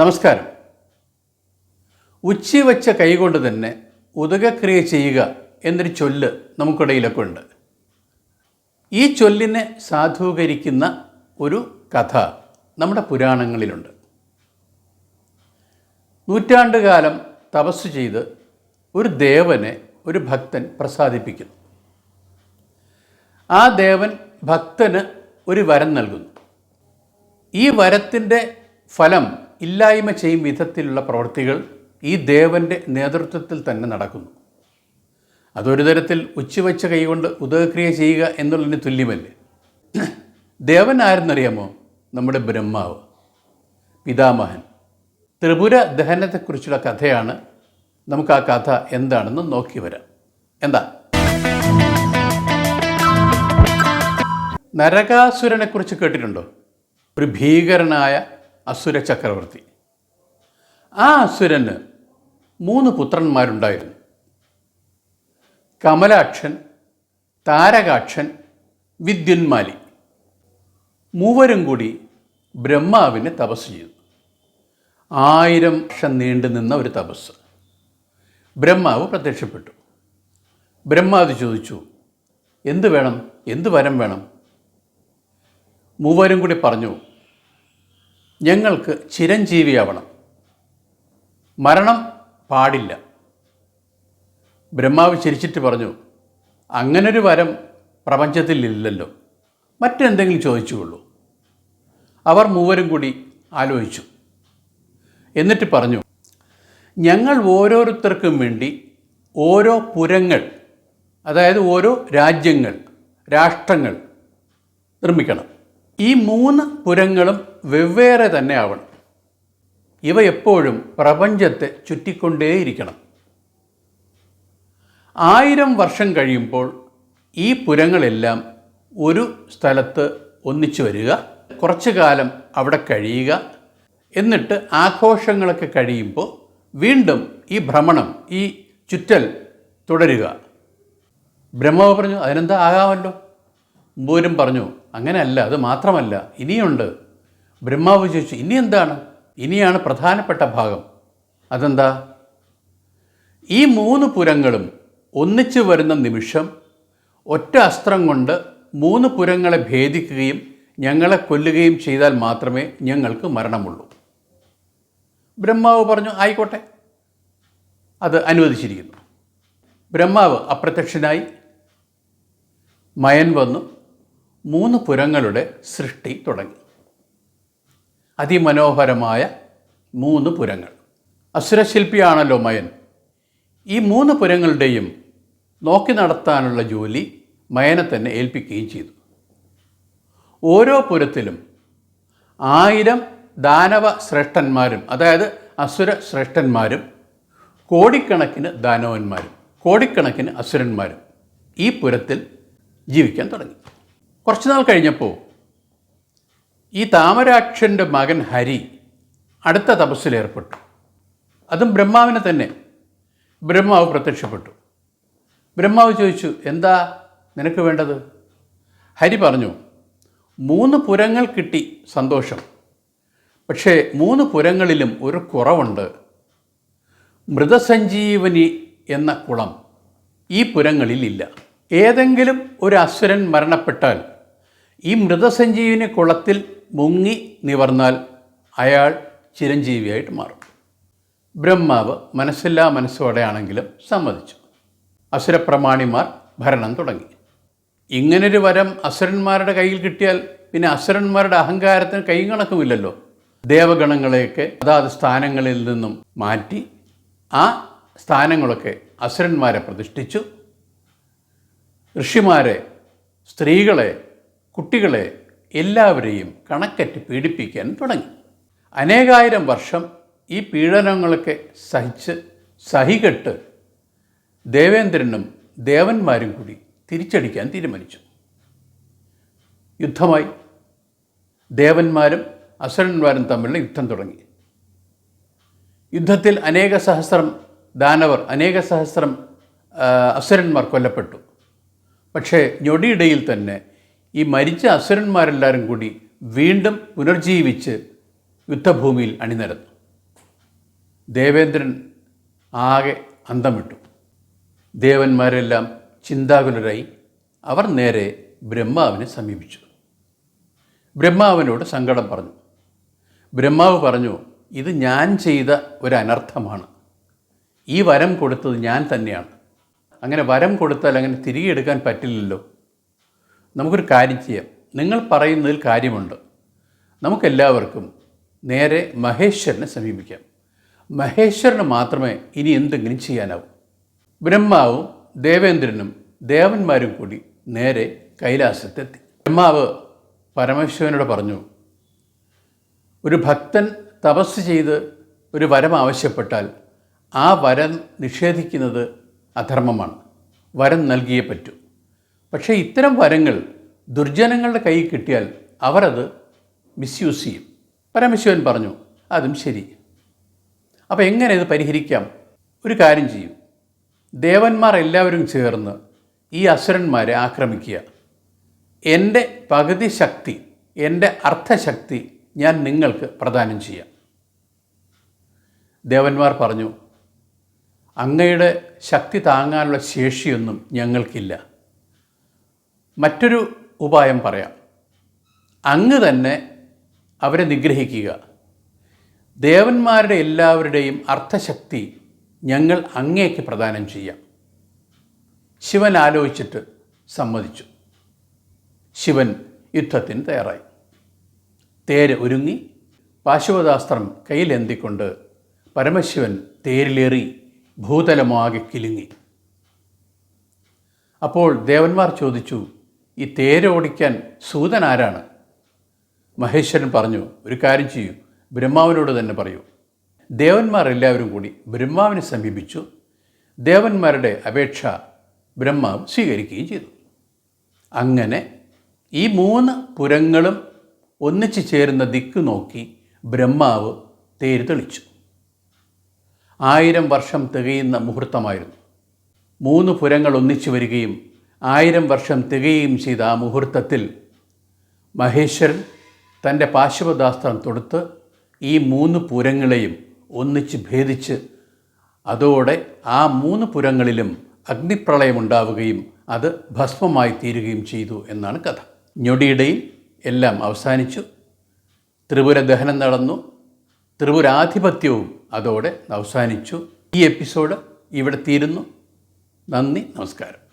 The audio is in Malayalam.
നമസ്കാരം. ഉച്ചി വച്ച കൈകൊണ്ട് തന്നെ ഉദകക്രിയ ചെയ്യുക എന്നൊരു ചൊല്ല് നമുക്കിടയിലൊക്കെ ഉണ്ട്. ഈ ചൊല്ലിനെ സാധൂകരിക്കുന്ന ഒരു കഥ നമ്മുടെ പുരാണങ്ങളിലുണ്ട്. നൂറ്റാണ്ടുകാലം തപസ് ചെയ്ത് ഒരു ദേവനെ ഒരു ഭക്തൻ പ്രസാദിപ്പിക്കുന്നു. ആ ദേവൻ ഭക്തന് ഒരു വരം നൽകുന്നു. ഈ വരത്തിന്റെ ഫലം ഇല്ലായ്മ ചെയ്യും വിധത്തിലുള്ള പ്രവൃത്തികൾ ഈ ദേവന്റെ നേതൃത്വത്തിൽ തന്നെ നടക്കുന്നു. അതൊരു തരത്തിൽ ഉച്ചവെച്ച കൈകൊണ്ട് ഉദകക്രിയ ചെയ്യുക എന്നുള്ളതിന് തുല്യമല്ലേ? ദേവൻ ആരെന്നറിയാമോ? നമ്മുടെ ബ്രഹ്മാവ് പിതാമഹൻ. ത്രിപുര ദഹനത്തെക്കുറിച്ചുള്ള കഥയാണ് നമുക്ക് ആ കഥ എന്താണെന്ന് നോക്കി വരാം. എന്താ? നരകാസുരനെക്കുറിച്ച് കേട്ടിട്ടുണ്ടോ? ഒരു ഭീകരനായ അസുര ചക്രവർത്തി. ആ അസുരന് മൂന്ന് പുത്രന്മാരുണ്ടായിരുന്നു. കമലാക്ഷൻ താരകാക്ഷൻ വിദ്യുന്മാലി. മൂവരും കൂടി ബ്രഹ്മാവിനെ തപസ് ചെയ്തു. ആയിരം വർഷം നീണ്ടു നിന്ന ഒരു തപസ്. ബ്രഹ്മാവ് പ്രത്യക്ഷപ്പെട്ടു. ബ്രഹ്മാവ് ചോദിച്ചു എന്ത് വേണം? എന്ത് വരം വേണം? മൂവരും കൂടി പറഞ്ഞു ഞങ്ങൾക്ക് ചിരഞ്ജീവിയാവണം. മരണം പാടില്ല. ബ്രഹ്മാവ് ചിരിച്ചിട്ട് പറഞ്ഞു അങ്ങനൊരു വരം പ്രപഞ്ചത്തിൽ ഇല്ലല്ലോ. മറ്റെന്തെങ്കിലും ചോദിച്ചുകൊള്ളൂ. അവർ മൂവരും കൂടി ആലോചിച്ചു. എന്നിട്ട് പറഞ്ഞു ഞങ്ങൾ ഓരോരുത്തർക്കും വേണ്ടി ഓരോ പുരങ്ങൾ അതായത് ഓരോ രാജ്യങ്ങൾ രാഷ്ട്രങ്ങൾ നിർമ്മിക്കണം. ഈ മൂന്ന് പുരങ്ങളും വെവ്വേറെ തന്നെ ആവണം. ഇവ എപ്പോഴും പ്രപഞ്ചത്തെ ചുറ്റിക്കൊണ്ടേയിരിക്കണം. ആയിരം വർഷം കഴിയുമ്പോൾ ഈ പുരങ്ങളെല്ലാം ഒരു സ്ഥലത്ത് ഒന്നിച്ചു വരിക കുറച്ചു കാലം അവിടെ കഴിയുക എന്നിട്ട് ആഘോഷങ്ങളൊക്കെ കഴിയുമ്പോൾ വീണ്ടും ഈ ഭ്രമണം ഈ ചുറ്റൽ തുടരുക. ബ്രഹ്മാവ് പറഞ്ഞു അതിനെന്താ ആകാമല്ലോ? മുമ്പൂരും പറഞ്ഞു അങ്ങനെയല്ല അത് മാത്രമല്ല. ഇനിയുണ്ട്. ബ്രഹ്മാവ് ചോദിച്ചു ഇനി എന്താണ്? ഇനിയാണ് പ്രധാനപ്പെട്ട ഭാഗം. അതെന്താ? ഈ മൂന്ന് പുരങ്ങളും ഒന്നിച്ചു വരുന്ന നിമിഷം ഒറ്റ അസ്ത്രം കൊണ്ട് മൂന്ന് പുരങ്ങളെ ഭേദിക്കുകയും ഞങ്ങളെ കൊല്ലുകയും ചെയ്താൽ മാത്രമേ ഞങ്ങൾക്ക് മരണമുള്ളൂ. ബ്രഹ്മാവ് പറഞ്ഞു ആയിക്കോട്ടെ. അത് അനുവദിച്ചിരിക്കുന്നു. ബ്രഹ്മാവ് അപ്രത്യക്ഷനായി മയൻ വന്നു. മൂന്ന് പുരങ്ങളുടെ സൃഷ്ടി തുടങ്ങി. അതിമനോഹരമായ മൂന്ന് പുരങ്ങൾ. അസുരശില്പിയാണല്ലോ മയൻ. ഈ മൂന്ന് പുരങ്ങളുടെയും നോക്കി നടത്താനുള്ള ജോലി മയനെ തന്നെ ഏൽപ്പിക്കുകയും ചെയ്തു. ഓരോ പുരത്തിലും ആയിരം ദാനവ ശ്രേഷ്ഠന്മാരും അതായത് അസുര ശ്രേഷ്ഠന്മാരും കോടിക്കണക്കിന് ദാനവന്മാരും കോടിക്കണക്കിന് അസുരന്മാരും ഈ പുരത്തിൽ ജീവിക്കാൻ തുടങ്ങി. കുറച്ചു നാൾ കഴിഞ്ഞപ്പോൾ ഈ താമരാക്ഷന്റെ മകൻ ഹരി അടുത്ത തപസ്സിലേർപ്പെട്ടു അതും ബ്രഹ്മാവിനെ തന്നെ. ബ്രഹ്മാവ് പ്രത്യക്ഷപ്പെട്ടു. ബ്രഹ്മാവ് ചോദിച്ചു എന്താ നിനക്ക് വേണ്ടത്? ഹരി പറഞ്ഞു മൂന്ന് പുരങ്ങൾ കിട്ടി സന്തോഷം. പക്ഷേ മൂന്ന് പുരങ്ങളിലും ഒരു കുറവുണ്ട്. മൃതസഞ്ജീവനി എന്ന കുളം ഈ പുരങ്ങളിലില്ല. ഏതെങ്കിലും ഒരു അസുരൻ മരണപ്പെട്ടാൽ ഈ മൃതസഞ്ജീവിനി കുളത്തിൽ മുങ്ങി നിവർന്നാൽ അയാൾ ചിരഞ്ജീവിയായിട്ട് മാറും. ബ്രഹ്മാവ് മനസ്സില്ലാ മനസ്സോടെയാണെങ്കിലും സമ്മതിച്ചു. അസുരപ്രമാണിമാർ ഭരണം തുടങ്ങി. ഇങ്ങനൊരു വരം അസുരന്മാരുടെ കയ്യിൽ കിട്ടിയാൽ പിന്നെ അസുരന്മാരുടെ അഹങ്കാരത്തിന് കൈയും കണക്കുമില്ലല്ലോ ദേവഗണങ്ങളെയൊക്കെ അതാത് സ്ഥാനങ്ങളിൽ നിന്നും മാറ്റി ആ സ്ഥാനങ്ങളൊക്കെ അസുരന്മാരെ പ്രതിഷ്ഠിച്ചു. ഋഷിമാരെ സ്ത്രീകളെ കുട്ടികളെ എല്ലാവരെയും കണക്കറ്റ് പീഡിപ്പിക്കാൻ തുടങ്ങി. അനേകായിരം വർഷം ഈ പീഡനങ്ങളൊക്കെ സഹിച്ച് സഹികെട്ട് ദേവേന്ദ്രനും ദേവന്മാരും കൂടി തിരിച്ചടിക്കാൻ തീരുമാനിച്ചു. യുദ്ധമായി. ദേവന്മാരും അസുരന്മാരും തമ്മിലുള്ള യുദ്ധം തുടങ്ങി. യുദ്ധത്തിൽ അനേക സഹസ്രം ദാനവർ അനേക സഹസ്രം അസുരന്മാർ കൊല്ലപ്പെട്ടു. പക്ഷേ ഞൊടിയിടയിൽ തന്നെ ഈ മരിച്ച അസുരന്മാരെല്ലാവരും കൂടി വീണ്ടും പുനർജീവിച്ച് യുദ്ധഭൂമിയിൽ അണിനിരന്നു. ദേവേന്ദ്രൻ ആകെ അന്തം വിട്ടു ദേവന്മാരെല്ലാം ചിന്താകുലരായി അവർ നേരെ ബ്രഹ്മാവിനെ സമീപിച്ചു. ബ്രഹ്മാവിനോട് സങ്കടം പറഞ്ഞു. ബ്രഹ്മാവ് പറഞ്ഞു ഇത് ഞാൻ ചെയ്ത ഒരു അനർത്ഥമാണ് ഈ വരം കൊടുത്തത് ഞാൻ തന്നെയാണ്. അങ്ങനെ വരം കൊടുത്താൽ അങ്ങനെ തിരികെ എടുക്കാൻ പറ്റില്ലല്ലോ. നമുക്കൊരു കാര്യം ചെയ്യാം. നിങ്ങൾ പറയുന്നതിൽ കാര്യമുണ്ട്. നമുക്കെല്ലാവർക്കും നേരെ മഹേശ്വരനെ സമീപിക്കാം. മഹേശ്വരന് മാത്രമേ ഇനി എന്തെങ്കിലും ചെയ്യാനാവൂ. ബ്രഹ്മാവും ദേവേന്ദ്രനും ദേവന്മാരും കൂടി നേരെ കൈലാസത്തെത്തി. ബ്രഹ്മാവ് പരമേശ്വരനോട് പറഞ്ഞു ഒരു ഭക്തൻ തപസ് ചെയ്ത് ഒരു വരം ആവശ്യപ്പെട്ടാൽ ആ വരം നിഷേധിക്കുന്നത് അധർമ്മമാണ്. വരം നൽകിയേ പറ്റൂ. പക്ഷേ ഇത്തരം വരങ്ങൾ ദുർജനങ്ങളുടെ കയ്യിൽ കിട്ടിയാൽ അവരത് മിസ്യൂസ് ചെയ്യും. പരമശിവൻ പറഞ്ഞു അതും ശരി. അപ്പോൾ എങ്ങനെ ഇത് പരിഹരിക്കാം? ഒരു കാര്യം ചെയ്യും. ദേവന്മാർ എല്ലാവരും ചേർന്ന് ഈ അസുരന്മാരെ ആക്രമിക്കുക. എന്റെ പകുതി ശക്തി എന്റെ അർത്ഥശക്തി ഞാൻ നിങ്ങൾക്ക് പ്രദാനം ചെയ്യാം. ദേവന്മാർ പറഞ്ഞു അങ്ങയുടെ ശക്തി താങ്ങാനുള്ള ശേഷിയൊന്നും ഞങ്ങൾക്കില്ല. മറ്റൊരു ഉപായം പറയാം. അങ്ങ് തന്നെ അവരെ നിഗ്രഹിക്കുക. ദേവന്മാരുടെ എല്ലാവരുടെയും അർത്ഥശക്തി ഞങ്ങൾ അങ്ങേക്ക് പ്രദാനം ചെയ്യാം. ശിവൻ ആലോചിച്ചിട്ട് സമ്മതിച്ചു. ശിവൻ യുദ്ധത്തിന് തയ്യാറായി. തേര് ഒരുങ്ങി പാശുപതാസ്ത്രം കയ്യിലെന്തിക്കൊണ്ട് പരമശിവൻ തേരിലേറി ഭൂതലമാകെ കിലുങ്ങി. അപ്പോൾ ദേവന്മാർ ചോദിച്ചു ഈ തേര് ഓടിക്കാൻ സൂതൻ ആരാണ്? മഹേശ്വരൻ പറഞ്ഞു ഒരു കാര്യം ചെയ്യൂ ബ്രഹ്മാവിനോട് തന്നെ പറയൂ. ദേവന്മാർ എല്ലാവരും കൂടി ബ്രഹ്മാവിനെ സമീപിച്ചു. ദേവന്മാരുടെ അപേക്ഷ ബ്രഹ്മാവ് സ്വീകരിക്കുകയും ചെയ്തു. അങ്ങനെ ഈ മൂന്ന് പുരങ്ങളും ഒന്നിച്ചു ചേരുന്ന ദിക്ക് നോക്കി ബ്രഹ്മാവ് തേര് തെളിച്ചു. ആയിരം വർഷം തികയുന്ന മുഹൂർത്തമായിരുന്നു. മൂന്ന് പുരങ്ങൾ ഒന്നിച്ചു വരികയും ആയിരം വർഷം തികയുകയും ചെയ്ത ആ മുഹൂർത്തത്തിൽ മഹേശ്വരൻ തന്റെ പാശ്വദാസ്ത്രം തൊടുത്ത് ഈ മൂന്ന് പുരങ്ങളെയും ഒന്നിച്ച് ഭേദിച്ച് അതോടെ ആ മൂന്ന് പുരങ്ങളിലും അഗ്നിപ്രളയമുണ്ടാവുകയും അത് ഭസ്മമായി തീരുകയും ചെയ്തു എന്നാണ് കഥ. ഞൊടിയിടയിൽ എല്ലാം അവസാനിച്ചു. ത്രിപുര ദഹനം നടന്നു. ത്രിപുരാധിപത്യവും അതോടെ അവസാനിച്ചു. ഈ എപ്പിസോഡ് ഇവിടെ തീരുന്നു. നന്ദി നമസ്കാരം.